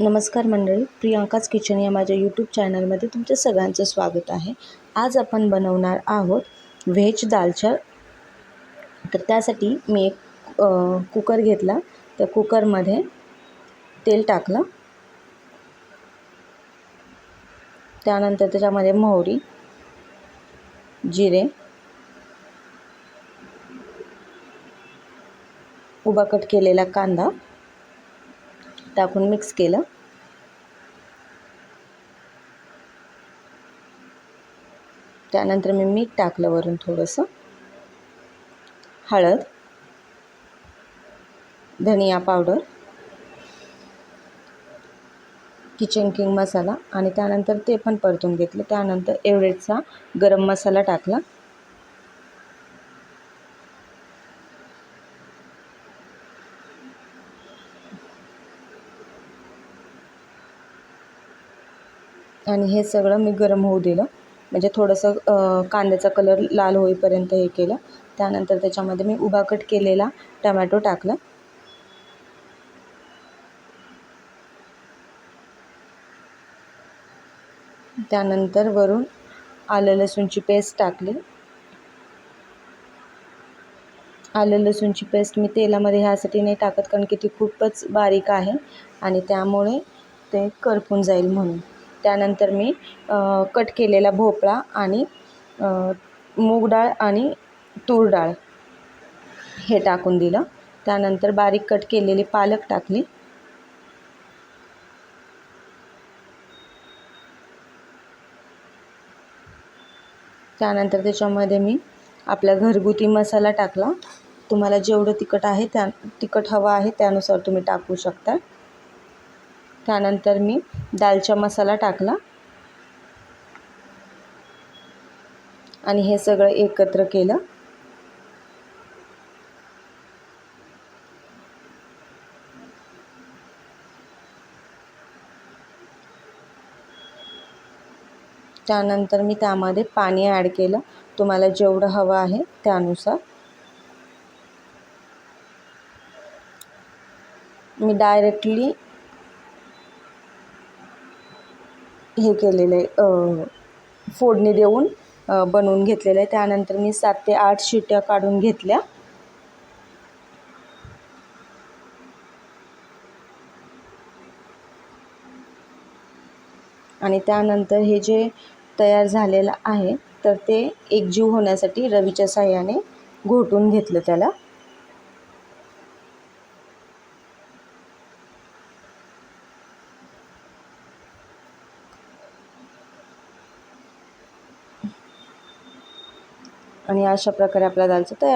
नमस्कार मंडळी प्रियांकाच किचन या माझ्या यूट्यूब चॅनलमध्ये तुमचं सगळ्यांचं स्वागत आहे. आज आपण बनवणार आहोत व्हेज दालच्या तर त्यासाठी मी एक कुकर घेतला. त्या कुकरमध्ये तेल टाकलं. त्यानंतर त्याच्यामध्ये मोहरी जिरे उभा कट केलेला कांदा टाकून मिक्स केलं. त्यानंतर मी मीठ टाकलं वरून थोडंसं. हळद. धनिया पावडर किचन किंग मसाला. आणि त्यानंतर ते पण परतून घेतलं. त्यानंतर एवढेचा गरम मसाला टाकला. आणि हे सगळं मी गरम होऊ दिलं. म्हणजे थोडंसं कांद्याचा कलर लाल होईपर्यंत हे केलं. त्यानंतर त्याच्यामध्ये मी उभा कट केलेला टमॅटो टाकला. त्यानंतर वरून आलं लसूणची पेस्ट टाकली. आलं लसूणची पेस्ट मी तेलामध्ये ह्यासाठी नाही टाकत कारण की ती खूपच बारीक आहे आणि त्यामुळे ते करपून जाईल म्हणून. त्यानंतर मी कट केलेला भोपळा आणि मूग डाळ आणि तूर डाळ हे टाकून दिलं. त्यानंतर बारीक कट केलेली पालक टाकली. त्यानंतर त्याच्यामध्ये मी आपला घरगुती मसाला टाकला. तुम्हाला जेवढं तिखट आहे त्या तिखट हवं आहे त्यानुसार तुम्ही टाकू शकता. त्यानंतर मी दालचा मसाला टाकला. आणि हे सगळं एकत्र केलं. त्यानंतर मी त्यामध्ये पाणी ॲड केलं. तुम्हाला जेवढं हवं आहे त्यानुसार. मी डायरेक्टली हे केलेलं आहे फोडणी देऊन बनवून घेतलेलं आहे त्यानंतर मी सात ते आठ शिट्या काढून घेतल्या. आणि त्यानंतर हे जे तयार झालेलं आहे तर ते एकजीव होण्यासाठी रवीच्या साह्याने घोटून घेतलं त्याला. आणि अशा प्रकारे आपला दालचं तयार